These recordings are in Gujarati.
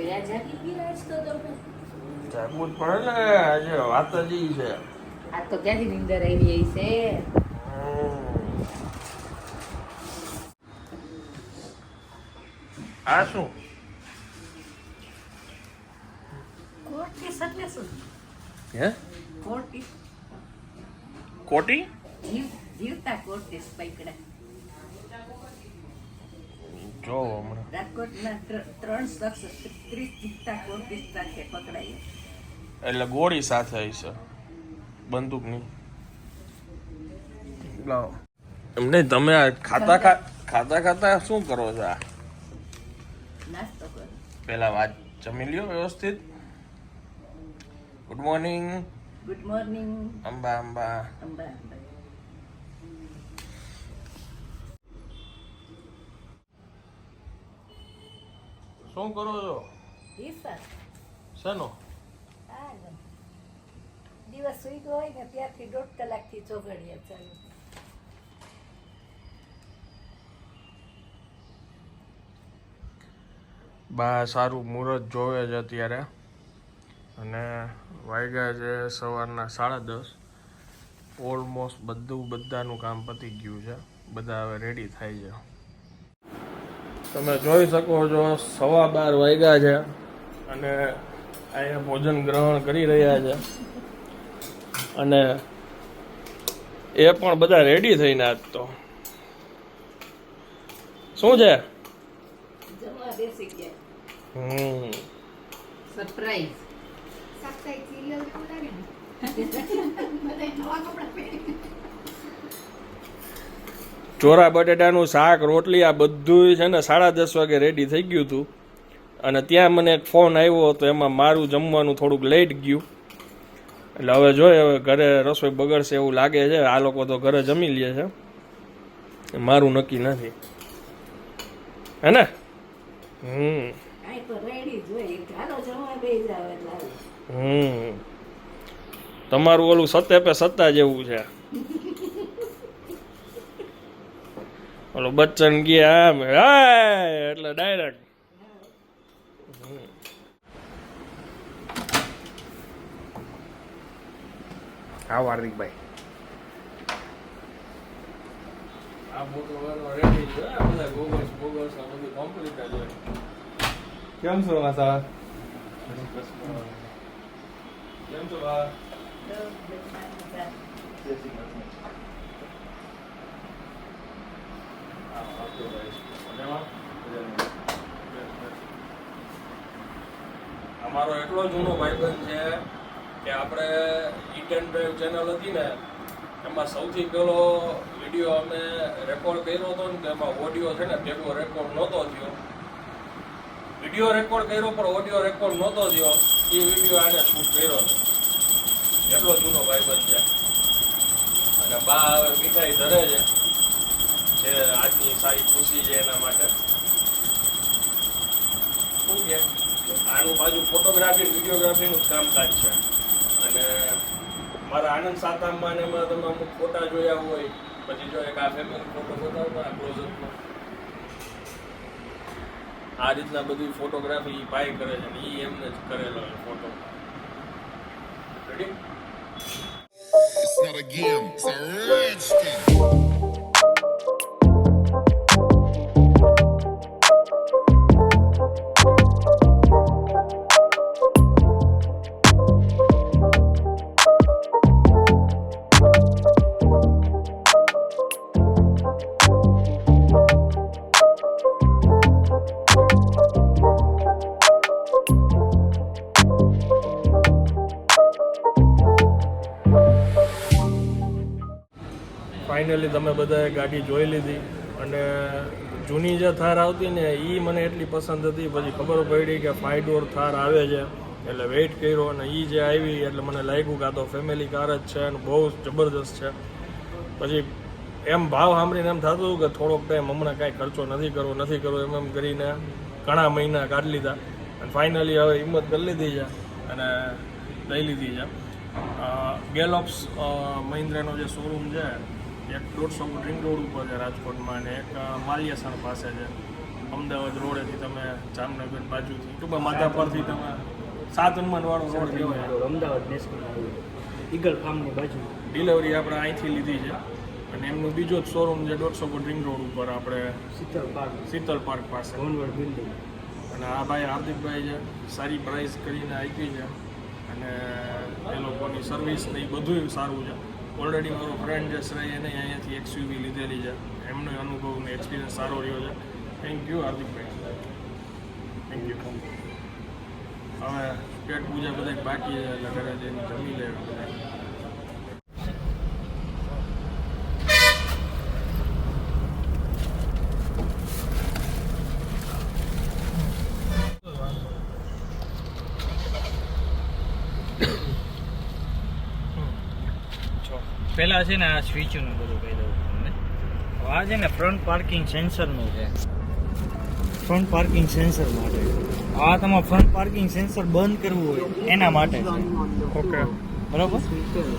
વયા જાગી બિરાજ તો તમે? જાગવું જ પડે ને આજે વાત જ ઈ છે. આ તો ક્યાંથી નિંદર આવી ગઈ છે. આ શું? કોટી એટલે શું? હે? કોર્ટિસ કોટી? જીવ જીવતા કોટી પૈકડા જો હમણાં. રાજકોટના ત્રણ શખ્સ ત્રીસ જીવતા કોર્ટિસ સાથે પકડાયા એટલે ગોળી સાથે હશે લાવો. એમ નહીં તમે આ ખાતા ખા ખાતા ખાતા શું કરો છો આ? નાસ્તો કરો. પેલા વાત જમી લ્યો વ્યવસ્થિત. Good morning good morning Amba Amba. Amba Amba. શું કરો છો? શેનો? દિવસ સુઈ ગયો હોય ને ત્યાંથી દોઢ કલાકથી ચોગડીએ ચાલુ. બા સારું મુહૂર્ત જોવે છે અત્યારે. અને વાગ્યા છે સવારના સાડા દસ. ઓલમોસ્ટ બધું બધાનું કામ પતી ગયું છે. બધા હવે રેડી થાય છે. તમે જોઈ શકો છો સવા બાર વાગ્યા છે અને અહીંયા ભોજન ગ્રહણ કરી રહ્યા છે. અને એ પણ બધા રેડી થઈને આજ તો. શું છે? હમ. સરપ્રાઈઝ સાપ્તાહિક સિરિયલ જેવું લાગે ને બધાય નવા કપડાં પહેરી ચોરા બટેટાનું શાક રોટલી આ બધું છે ને સાડા દસ વાગે રેડી થઈ ગયું હતું અને ત્યાં મને એક ફોન આવ્યો હતો એમાં મારું જમવાનું થોડુંક લેટ ગયું. એટલે હવે જોઈએ હવે ઘરે રસોઈ બગડશે એવું લાગે છે. આ લોકો તો ઘરે જમી લે છે. મારું નક્કી નથી. હે ને? હમ. તમારું ઓલું સત્તે પે સત્તા જેવું છે. ઓલો બચ્ચન ગયા આમ હાય એટલે ડાયરેક્ટ હા હાર્દિકભાઈ. કેમ છો માસા કેમ છો બા? બધા અમારો એટલો જૂનો ભાઈબંધ છે કે આપણે ઈટ ડ્રાઈવ ચેનલ હતી ને, એમાં સૌથી પહેલો વીડિયો અમે રેકોર્ડ કર્યો હતો ને, તો એમાં ઓડિયો છે ને ભેગો રેકોર્ડ નહોતો થયો. વીડિયો રેકોર્ડ કર્યો, પણ ઓડિયો રેકોર્ડ નહોતો થયો. એ વીડિયો આને શૂટ કર્યો હતો. એટલો જૂનો ભાઈબંધ છે. અને બા હવે મીઠાઈ ધરે છે. જે આજની સારી ખુશી છે એના માટે. શું કે? આનું બાજુ ફોટોગ્રાફી વિડીયોગ્રાફીનું જ કામકાજ છે. અને મારા આનંદ સાતામમાં ને એમાં તમે અમુક ફોટા જોયા હોય પછી જો એક આ ફેમિલી ફોટો બતાવતા આ ક્લોઝઅપમાં આ રીતના બધી ફોટોગ્રાફી ભાઈ કરે છે ને એ એમને જ કરેલો photo ready It's not a game, it's a rich. બધાએ ગાડી જોઈ લીધી. અને જૂની જે થાર આવતી ને એ મને એટલી પસંદ હતી. પછી ખબર પડી કે ફાઇવ ડોર થાર આવે છે. એટલે વેઇટ કર્યો અને એ જે આવી, એટલે મને લાગ્યું કે આ તો ફેમિલી કાર જ છે અને બહુ જબરદસ્ત છે. પછી એમ ભાવ સાંભળીને એમ થતું હતું કે થોડોક ટાઈમ હમણાં કાંઈ ખર્ચો નથી કરવો નથી કરવો, એમ એમ કરીને ઘણા મહિના કાઢી લીધા. અને ફાઇનલી હવે હિંમત કરી લીધી છે અને લઈ લીધી છે. ગેલોપ્સ મહિન્દ્રાનો જે શોરૂમ છે એક દોઢસો ફૂટ રિંગ રોડ ઉપર છે રાજકોટમાં અને એક માલિયાસણ પાસે છે. અમદાવાદ રોડેથી તમે જામનગર બાજુથી ટૂંકમાં માધા પરથી તમે સાત હનુમાનવાળો રોડ કહેવાય. અમદાવાદ નેશનલ ઈગલ ફાર્મની બાજુ. ડિલિવરી આપણે અહીંથી લીધી છે. અને એમનું બીજો જ શોરૂમ છે દોઢસો ફૂટ રિંગ રોડ ઉપર આપણે શીતલ પાર્ક. શીતલ પાર્ક પાસે. ભવનવડ બિલ્ડિંગ અને આ ભાઈ હાર્દિકભાઈ છે સારી પ્રાઇસ કરીને આપી છે. અને એ લોકોની સર્વિસ ને એ બધું સારું છે. ઓલરેડી મારો ફ્રેન્ડ જે શ્રેય એને અહીંયાથી એક્સયુવી લીધેલી છે. એમનો અનુભવ ને એક્સપિરિયન્સ સારો રહ્યો છે. થેન્ક યુ હાર્દિકભાઈ. થેન્ક યુ હવે પેટ પૂજા બધા બાકી છે, એટલે ઘરે જઈને જમી લે, બધા. પહેલાં છે ને આ સ્વિચનું બધું કહી દઉં તમને. હવે આ છે ને ફ્રન્ટ પાર્કિંગ સેન્સરનું છે. ફ્રન્ટ પાર્કિંગ સેન્સર માટે. આ તમારે ફ્રન્ટ પાર્કિંગ સેન્સર બંધ કરવું હોય એના માટે ઓકે. બરાબર?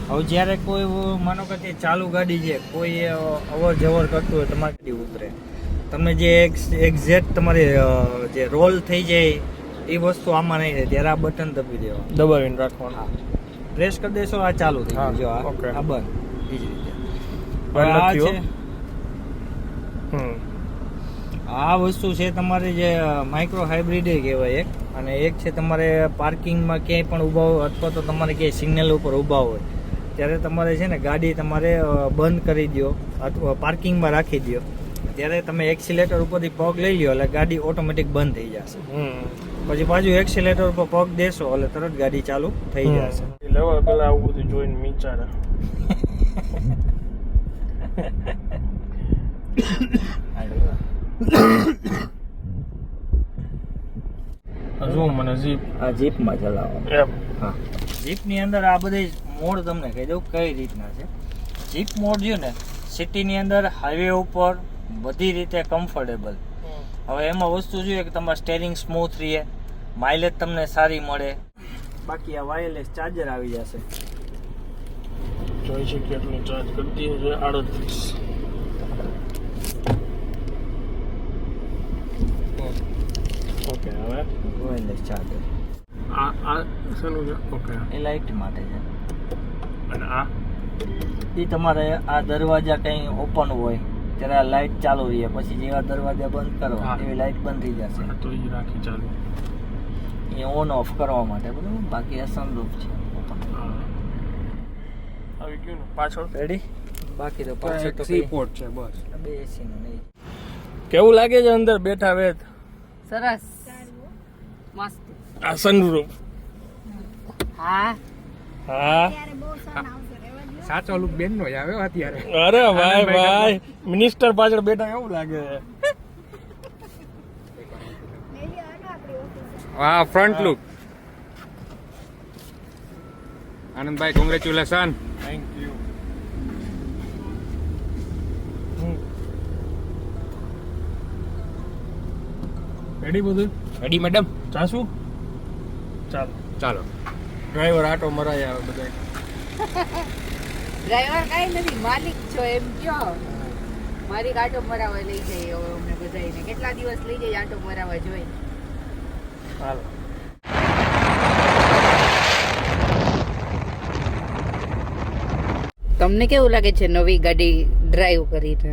હવે જ્યારે કોઈ માનો કે તે ચાલુ ગાડી છે કોઈ અવર જવર કરતું હોય તમારી ગાડી ઉતરે. તમે જે એક્ઝેક્ટ તમારી જે રોલ થઈ જાય એ વસ્તુ આમાં નહીં રહે. ત્યારે આ બટન દબી દેવા દબાવીને રાખવાનું. પ્રેસ કરી દેશો આ ચાલુ થઈ ગયું. જો આ બંધ. એ જ રીતે. બંધ આ છે. આ વસ્તુ છે તમારે જે માઇક્રો હાઇબ્રિડ કહેવાય એક. અને એક છે તમારે પાર્કિંગમાં ક્યાંય પણ ઊભા હોય અથવા તો તમારે ક્યાંય સિગ્નલ ઉપર ઊભા હોય ત્યારે તમારે છે ને ગાડી તમારે બંધ કરી દો અથવા પાર્કિંગમાં રાખી દો ત્યારે તમે એક્સિલેટર ઉપરથી પગ લઈ લો એટલે ગાડી ઓટોમેટિક બંધ થઈ જશે. હમ. પછી પાછું એક્સિલેટર ઉપર પગ દેશો એટલે તરત ગાડી ચાલુ થઈ જશે. લેવલ પેલા આવું બધું જોઈને વિચારે. જો મને જીપ. આ જીપમાં ચલાવો. એમ. હા. જીપની અંદર આ બધી મોડ તમને કહી દઉં કઈ રીતના છે. જીપ મોડ છે ને સિટીની અંદર હાઈવે ઉપર બધી રીતે કમ્ફર્ટેબલ હવે એમાં વસ્તુ જોઈએ કે તમારે સ્ટેરિંગ સ્મૂથ રહે માઇલેજ તમને સારી મળે. બાકી આ વાયરલેસ ચાર્જર આવી જશે. ઓકે હવે? વાયરલેસ ચાર્જર આ આ શેનું છે? ઓકે. એ લાઇટ માટે છે. અને આ? એ તમારે આ દરવાજા કંઈ ઓપન હોય ત્યારે આ લાઇટ ચાલુ રહે. પછી જેવા દરવાજા બંધ કરો એવી લાઇટ બંધ થઈ જશે. તો એ રાખી ચાલુ. એ ઓન ઓફ કરવા માટે બરાબર? બાકી આ સનરૂફ છે. ગયું ને? પાછળ? રેડી બાકી તો પાછળ તો સી પોર્ટ છે બસ. બે એસી નું નહીં. કેવું લાગે છે અંદર બેઠા વેત? સરસ. મસ્ત. આ સનરૂફ હા. હા. સાચો લુક બેન નો આવ્યો અત્યારે. અરે ભાઈ ભાઈ. મિનિસ્ટર પાછળ બેઠા કેવું લાગે. છે હા ફ્રન્ટ લુક આનંદભાઈ કોંગ્રેચ્યુલેશન થેન્ક રેડી બધું? રેડી મેડમ ચાસુ ચાલો. ચાલો. ડ્રાઈવર આટો મરાય આવે બધા ડ્રાઈવર કાંઈ નથી માલિક છો એમ કયો. મારી આટો મરાવા લઈ જાય હવે અમને બધાને કેટલા દિવસ લઈ જાય આટો મરાવા જોઈ. હાલો. તમને કેવું લાગે છે નવી ગાડી ડ્રાઈવ કરીને?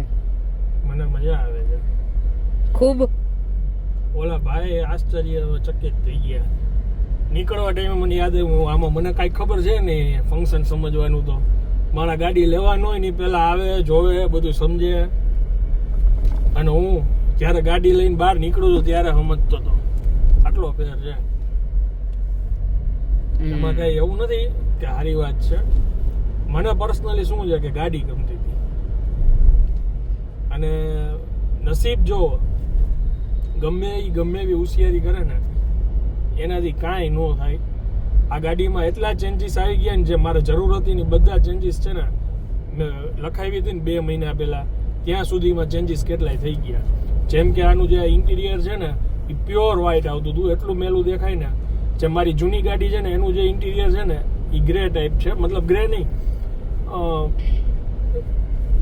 મને મજા આવે છે. ખૂબ ઓલા ભાઈ આશ્ચર્ય ચકિત થઈ ગયા. નીકળવા ટાઈમે મને યાદ આવ્યું આમાં મને કાંઈ ખબર છે ને ફંક્શન સમજવાનું તો. મારા ગાડી લેવાનું હોય ને પહેલાં આવે જોવે બધું સમજે. અને હું જ્યારે ગાડી લઈને બહાર નીકળું છું ત્યારે સમજતો હતો આટલો ફેર છે. એમાં કઈ એવું નથી કે સારી વાત છે. મને પર્સનલી શું છે કે ગાડી ગમતી હતી. અને નસીબ જો ગમે એ ગમે એવી હોશિયારી કરે ને, એનાથી કાંઈ ન થાય. આ ગાડીમાં એટલા ચેન્જીસ આવી ગયા ને જે મારે જરૂર હતી ને બધા ચેન્જીસ છે ને, મેં લખાવી હતી ને બે મહિના પહેલાં, ત્યાં સુધીમાં ચેન્જીસ કેટલાય થઈ ગયા. જેમ કે આનું જે ઇન્ટિરિયર છે ને એ પ્યોર વ્હાઇટ આવતું હતું. એટલું મેલું દેખાય ને, જે મારી જૂની ગાડી છે ને, એનું જે ઇન્ટિરિયર છે ને એ ગ્રે ટાઈપ છે. મતલબ ગ્રે નહીં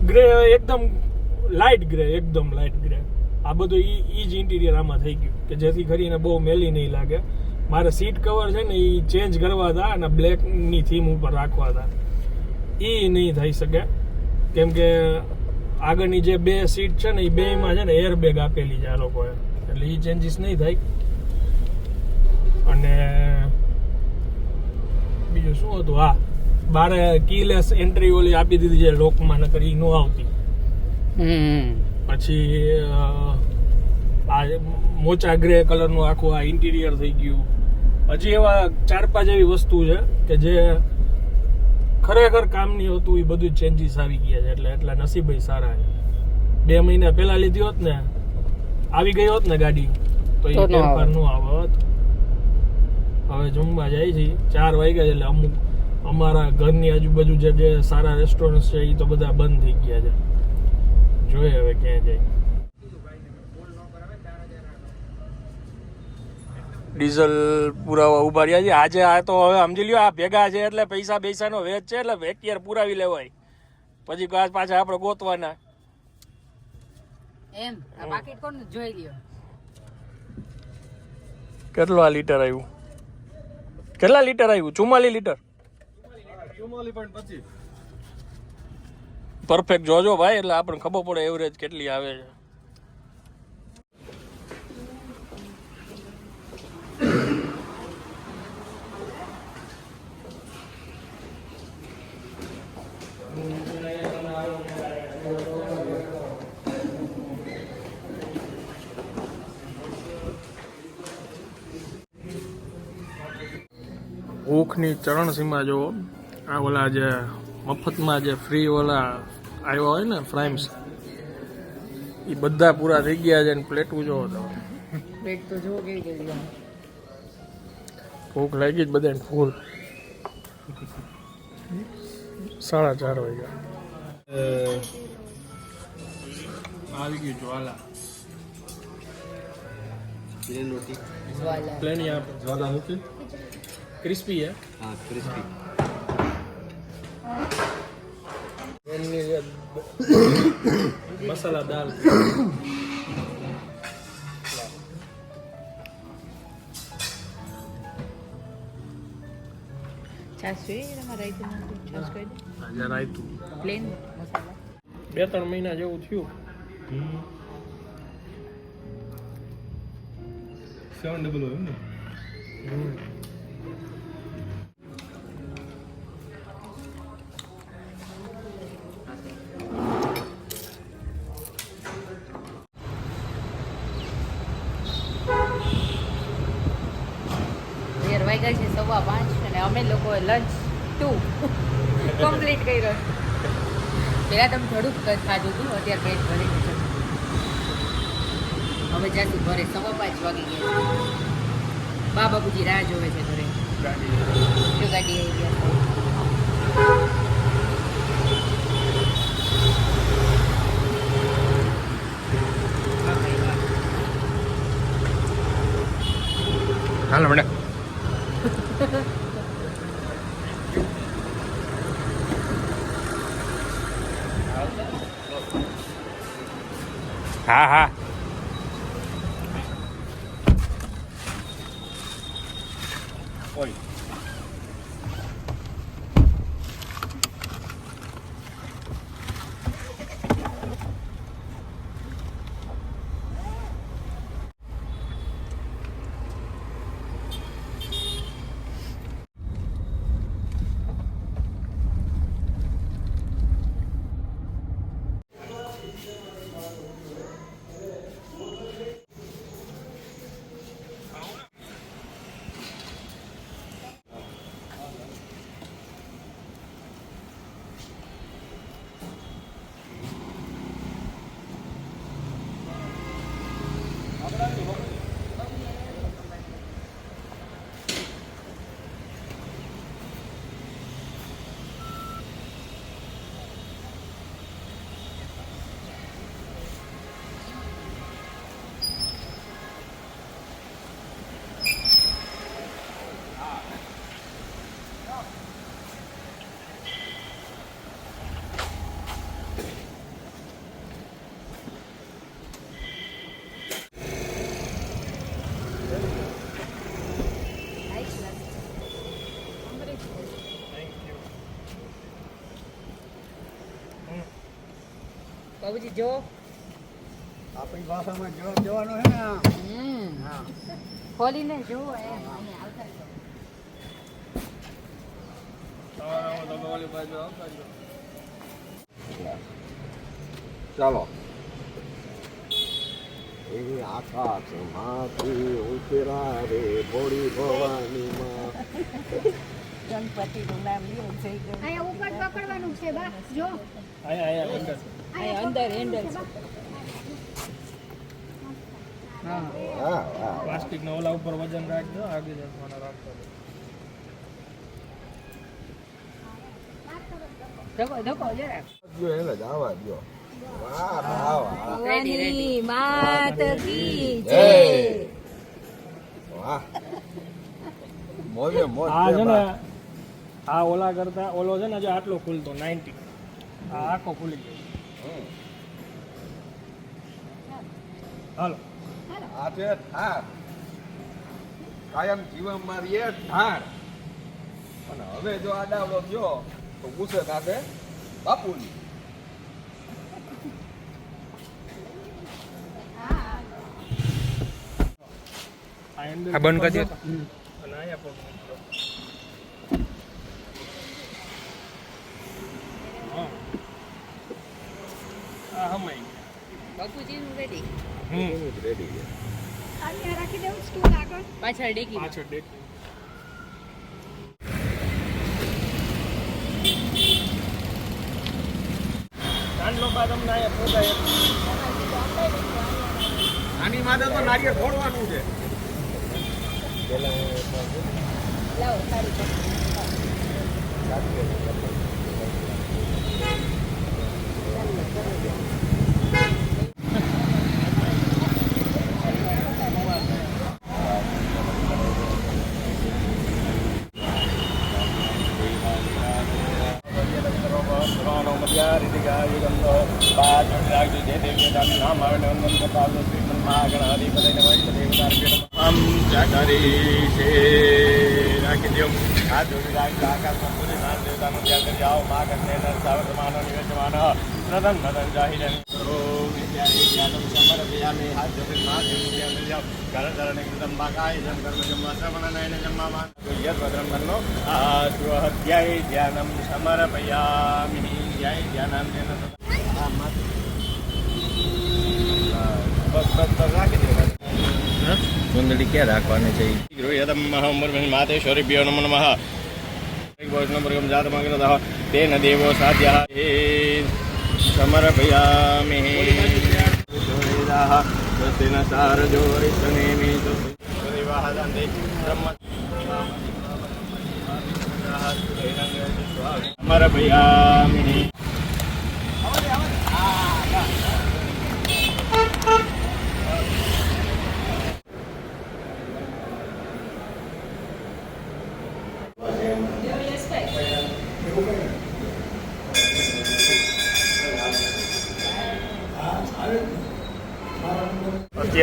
ગ્રે એકદમ લાઇટ ગ્રે એકદમ લાઇટ ગ્રે આ બધું એ એ જ ઇન્ટિરિયર આમાં થઈ ગયું. કે જેથી કરીને બહુ મેલી નહીં લાગે. મારે સીટ કવર છે ને એ ચેન્જ કરવા હતા અને બ્લેકની થીમ ઉપર રાખવા હતા. એ નહીં થઈ શકે. કેમ કે આગળની જે બે સીટ છે ને એ બેમાં છે ને એર બેગ આપેલી છે આ લોકોએ. એટલે એ ચેન્જીસ નહીં થાય. અને બીજું શું હતું? હા. બારે કીલેસ એન્ટ્રી ઓલી આપી દીધી છે લોકમાં નકર એ ન આવતી. હમ. પછી આ મોચા ગ્રે કલરનું આખું આ ઇન્ટિરિયર થઈ ગયું. હજી એવા ચાર પાંચ એવી વસ્તુ છે કે જે ખરેખર કામની હતું એ બધું ચેન્જીસ આવી ગયા છે. એટલે એટલા નસીબ સારા છે. બે મહિના પહેલા લીધી હોત ને આવી ગઈ હોત ને ગાડી તો એ તો ન ફેરફાર હોત આવત. હવે જમવા જાય છે. ચાર વાગ્યા છે એટલે અમુક અમારા ઘરની આજુબાજુ જે જે સારા રેસ્ટોરન્ટ છે એ તો બધા બંધ થઈ ગયા છે. જોઈએ હવે ક્યાં જાય. ડીઝલ પુરાવા ઊભા રહ્યા છે. આજે આ તો હવે સમજી લ્યો આ ભેગા છે એટલે પૈસા પૈસાનો વેચ છે એટલે વેકિયર પુરાવી લેવાય. પછી કાચ પાછા આપણે ગોતવાના. એમ? આ પાકીટ કોણ જોઈ લ્યો? કેટલું આ લીટર આવ્યું? કેટલા લીટર આવ્યું? ચુમ્માલી લીટર? પરફેક્ટ જોજો ભાઈ, એટલે આપણને ખબર પડે એવરેજ કેટલી આવે છે. ઊખની ચરણ સીમા આ ઓલા જે મફતમાં જે ફ્રી ઓલા આવ્યા હોય ને ફ્રાઇમ્સ એ બધા પૂરા થઈ ગયા છે ને પ્લેટું જોવો તમે. પ્લેટ તો જોવો કેવી કેવી ભૂખ લાગી જ બધાને ફૂલ. સાડા ચાર વાગ્યા. આવી ગયું જ્વાલા. પ્લેન જ્વાલા મૂકી. ક્રિસ્પી હે? હા ક્રિસ્પી. મસાલા દાલ. બે ત્રણ મહિના જેવું થયું. સેવન ડબલ હોય ને? અમે લોકોએ લંચ ટુ કમ્પ્લીટ કર્યો. પહેલાં તમે થોડુંક ખાધું હતું અત્યારે પેટ ભરી છે. હવે જાતું ઘરે સવા પાંચ વાગી ગયા છે બા બાપુજી રાહ જોવે છે ઘરે. જો ગાડી આવી ગયા? Hello madam. હા હા બાબુજી જો. આપણી ભાષામાં જવાબ દેવાનો છે ને હમ. હા. ખોલીને જો એમ આવતા. ચાલો. એ આકાશમાંથી ઉતરા રે ભોળી ભવાની માં ગણપતિનું નામ લ્યો ગણપતિ. અહીંયા ઉપર પકડવાનું છે બા જો. અહીંયા અહીંયા અંદર અંદર. હેન્ડલ છે હા હા પ્લાસ્ટિકના ઓલા ઉપર વજન રાખજો આગળ જવાનું રાખજો ધકો ધકો જરાક. જો એને આવા દો વાહ વાહ વાહ. રેડી રેડી માત કી જય. વાહ. મોજે મોજ આ છે ને આ ઓલા કરતા ઓલો છે ને જો આટલો ખુલતો 90 આ આખો ખુલી ગયો. હાલો. આ છે ઠાર કાયમ જીવનમાં રહીએ ઠાર અને હવે જો આડાવડો થયો તો ગુસ્સે થશે બાપુની આ બંધ કરી દે. અને અહીંયા પગ મૂકજો. હા. આ હમાઈ બાપુજીનું રેડી હમ. રેડી છે અહીંયા રાખી દેવું સ્ટૂલ આગળ. પાછળ ડેકી. પાછળ અહીંયા પોતાય આની માટે તો નારિયેળ ફોડવાનું છે. લાવો સારું નામ આવો મા કન્ને સાવર માનો નિવેશમાન પ્રથમ નદન જાહિરન કરો સમર્પયામિ હાથ જોડી મા દેવનું ધ્યાન કરી આવો કર કરણે કૃતમ બાકાય જમ કર્મ જમવા શ્રવણ નયન જમવા માન યદ ભદ્રમ આ સ્વહત્યાય ધ્યાનમ સમર્પયામિ ધ્યાય ધ્યાનમ ચુંદડી ક્યાં રાખવાની છે? ગૃહ્યતમ માતેશ્વરીભ્યો નમો નમઃ વૈષ્ણવર્ગમ જાતમગ્રતઃ તેન દેવો સાધ્યः હે સમર્પયામિ. સમર્પયામિ.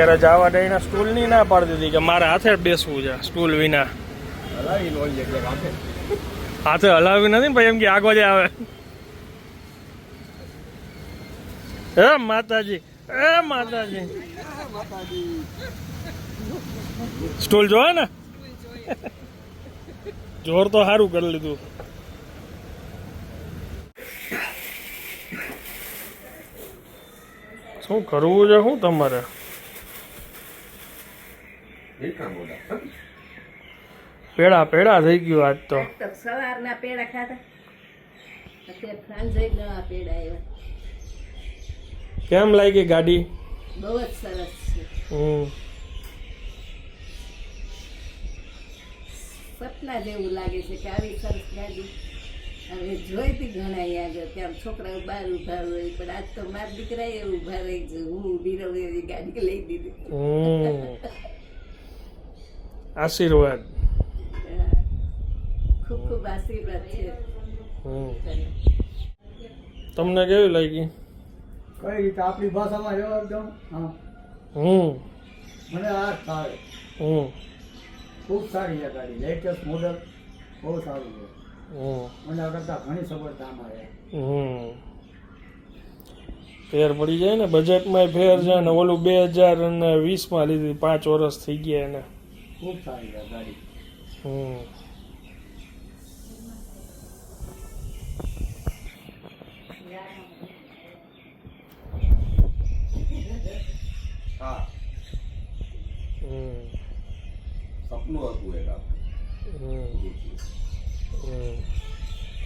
અત્યારે જવા દઈને સ્ટૂલની ના પાડી દીધી કે મારે હાથે બેસવું છે સ્ટૂલ વિના. હાથે હલાવી નથી ભાઈ એમ કે આગળ જ આવે. હે માતાજી એ માતાજી. સ્ટૂલ જોવે ને? જોર તો સારું કરી લીધું. શું કરવું છે શું તમારે? પેડા પેડા થઈ ગયું આજ તો. સવારના પેડા આવ્યા. કેમ લાગી ગાડી? બહુ જ સરસ છે. સપના જેવું લાગે છે કે આવી સરસ ગાડી. હવે જોઈતી ઘણા અહીંયા આગળ ત્યાં છોકરાઓ બહાર ઊભા હોય પણ આજ તો મારા દીકરા એ ઊભા રહી છે. હું ઊભી રહું એવી ગાડી લઈ દીધી. આશીર્વાદ. ખૂબ ખૂબ આશીર્વાદ છે. હમ. તમને કેવી લાગી? કઈ રીતે? આપણી ભાષામાં રહેવા એકદમ હા. હમ. મને આ સારી હમ. ખૂબ સારી છે ગાડી લેટેસ્ટ મોડલ બહુ સારું છે. મને આ કરતાં ઘણી સગવડતા આમાં હમ. ફેર પડી જાય ને બજેટમાં ફેર છે ને ઓલું બે હજાર અને વીસમાં લીધી પાંચ વર્ષ થઈ ગયા એને. ખૂબ સારી ગાડી હમ હા હમ સપનું હતું એક આપણું.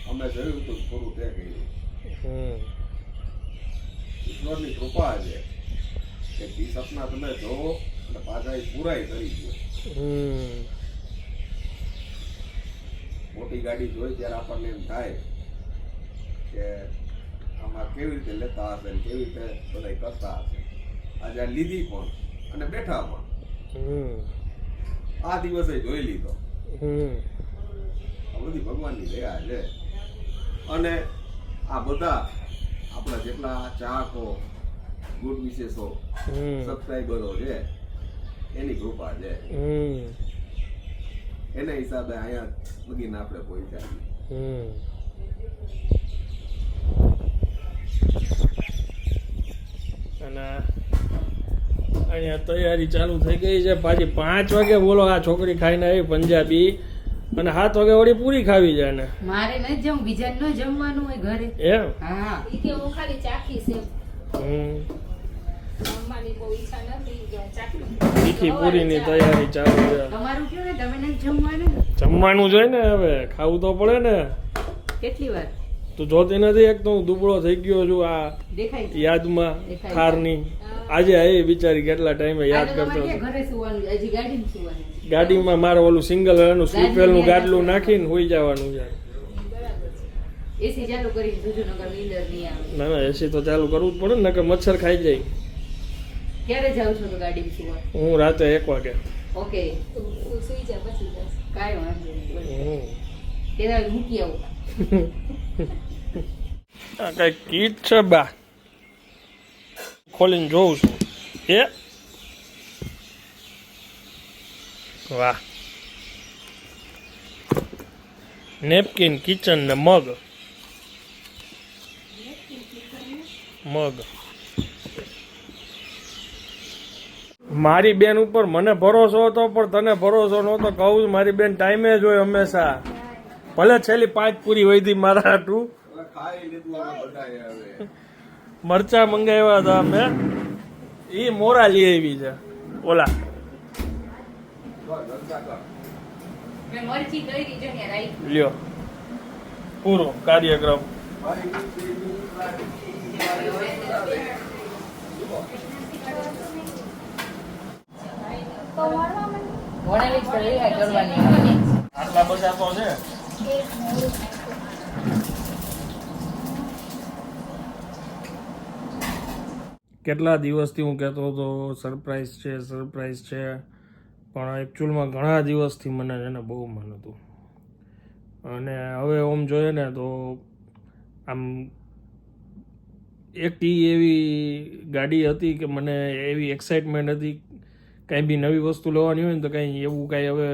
અમે જોયું હતું થોડું તે કર્યું ઈશ્વરની કૃપા છે કે એ સપના તમે જોવો અને પાછા એ પૂરાય કરી હમ મોટી ગાડી જોઈ ત્યારે આપણને એમ થાય કે આમાં કેવી રીતે લેતા હશે ને કેવી રીતે બધા કરતા હશે. આજે લીધી પણ અને બેઠા પણ. આ દિવસે જોઈ લીધો. હમ. આ બધી ભગવાનની દયા છે. અને આ બધા આપણા જેટલા ચાહકો ગુડ વિશેષો સબસ્ક્રાઈબરો છે એની કૃપા છે. હમ. એના હિસાબે અહીંયા લગીને આપણે પહોંચ્યા. અને અહીંયા તૈયારી ચાલુ થઈ ગઈ છે. પાછી પાંચ વાગે બોલો આ છોકરી ખાઈને આવી પંજાબી. અને સાત વાગે વળી પૂરી ખાવી જાય ને મારે ન જમ બીજા ન જમવાનું હોય ઘરે. એમ? હા. ઈ કે હું ખાલી ચાખી છે હમ. જમવાની બહુ ઈચ્છા નથી તીખી પૂરીની તૈયારી ચાલુ છે. તમારું કયો ને તમે નહીં જમવાનું? જમવાનું જોઈએ ને હવે. ખાવું તો પડે ને. કેટલી વાર? તું જોતી નથી એક તો હું દુબળો થઈ ગયો છું આ યાદમાં. થારની આજે આવી બિચારી કેટલા ટાઈમે યાદ કરતો હતો. ક્યાં ઘરે સુવાનું છે? હજી ગાડીમાં સુવાનું છે. ગાડીમાં મારે ઓલું સિંગલ એનું સ્લીપેલનું ગાડલું નાખીને હોઈ જવાનું છે. ની ના ના એસી તો ચાલુ કરવું જ પડે ને નકર મચ્છર ખાઈ જાય. ક્યારે જાવ છો તો ગાડી સુવા હું રાતે એક વાગે. ઓકે. સુઈ જા પછી જાસ કાંઈ વાંધો નહીં હમ. મૂકી આવું? આ કઈ કીટ છે બા? ખોલીને જોઉં છું. એ. વાહ. નેપકિન કિચન ને મગ. મગ. મારી બેન ઉપર મને ભરોસો હતો પણ તને ભરોસો નહોતો. કહું મારી બેન ટાઈમે જ હોય હંમેશા. ભલે છેલ્લી પાંચ પૂરી હોય હતી મારા હાટું. મરચા મંગાવ્યા હતા અમે. એ મોરા લઈ આવી છે. ઓલા. લ્યો. પૂરો કાર્યક્રમ. Thank મરચી કેટલા દિવસથી હું કહેતો હતો સરપ્રાઈઝ છે સરપ્રાઈઝ છે. પણ એકચ્યુઅલમાં ઘણા દિવસથી મને છે ને બહુ મન હતું. અને હવે ઓમ જોઈએ ને તો આમ એક ટી એવી ગાડી હતી કે મને એવી એક્સાઇટમેન્ટ હતી કાંઈ બી નવી વસ્તુ લેવાની હોય ને તો કાંઈ એવું કાંઈ હવે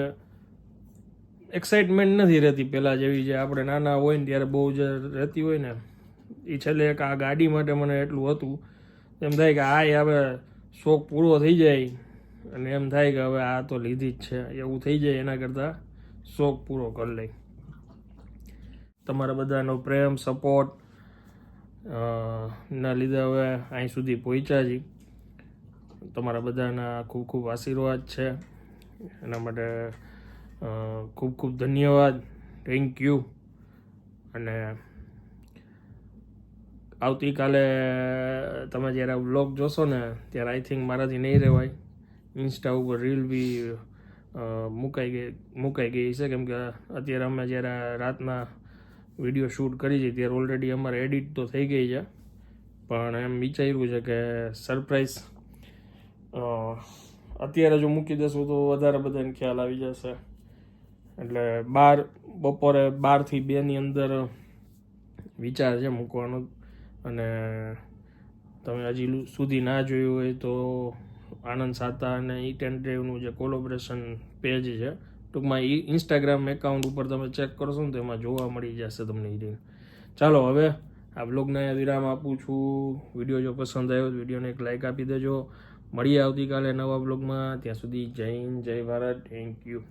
એક્સાઇટમેન્ટ નથી રહેતી પહેલાં જેવી જે આપણે નાના હોય ને ત્યારે બહુ જ રહેતી હોય ને. એ છેલ્લે એક આ ગાડી માટે મને એટલું હતું. એમ થાય કે આ હવે શોખ પૂરો થઈ જાય. અને એમ થાય કે હવે આ તો લીધી જ છે. એવું થઈ જાય એના કરતાં શોખ પૂરો કરી લઈ તમારા બધાનો પ્રેમ સપોર્ટ ના લીધે હવે અહીં સુધી પહોંચ્યા છીએ. તમારા બધાના ખૂબ ખૂબ આશીર્વાદ છે. એના માટે ખૂબ ખૂબ ધન્યવાદ. થેન્ક યુ અને આવતીકાલે તમે જ્યારે વ્લોગ જોશો ને, ત્યારે આઈ થિંક મારાથી નહીં રહેવાય. ઇન્સ્ટા ઉપર રીલ બી મુકાઈ ગઈ મુકાઈ ગઈ છે. કેમ કે અત્યારે અમે જ્યારે રાતના વીડિયો શૂટ કરી છે, ત્યારે ઓલરેડી અમારે એડિટ તો થઈ ગઈ છે. પણ એમ વિચાર્યું છે કે સરપ્રાઈઝ અત્યારે જો મૂકી દેશું તો વધારે બધાને ખ્યાલ આવી જશે. એટલે બાર, બપોરે બારથી બેની અંદર વિચાર છે મૂકવાનો. અને તમે હજી સુધી ના જોયું હોય તો આનંદ સાતા અને ઈટ એન્ડ ડ્રાઈવનું જે કોલોબરેશન પેજ છે, ટૂંકમાં ઈ ઇન્સ્ટાગ્રામ એકાઉન્ટ ઉપર તમે ચેક કરશો ને તો એમાં જોવા મળી જશે તમને ઈ રીલ. ચાલો હવે આ બ્લોગને વિરામ આપું છું. વીડિયો જો પસંદ આવ્યો વિડીયોને એક લાઇક આપી દેજો. મળીએ આવતીકાલે નવા બ્લોગમાં ત્યાં સુધી જય હિન્દ જય ભારત. Thank you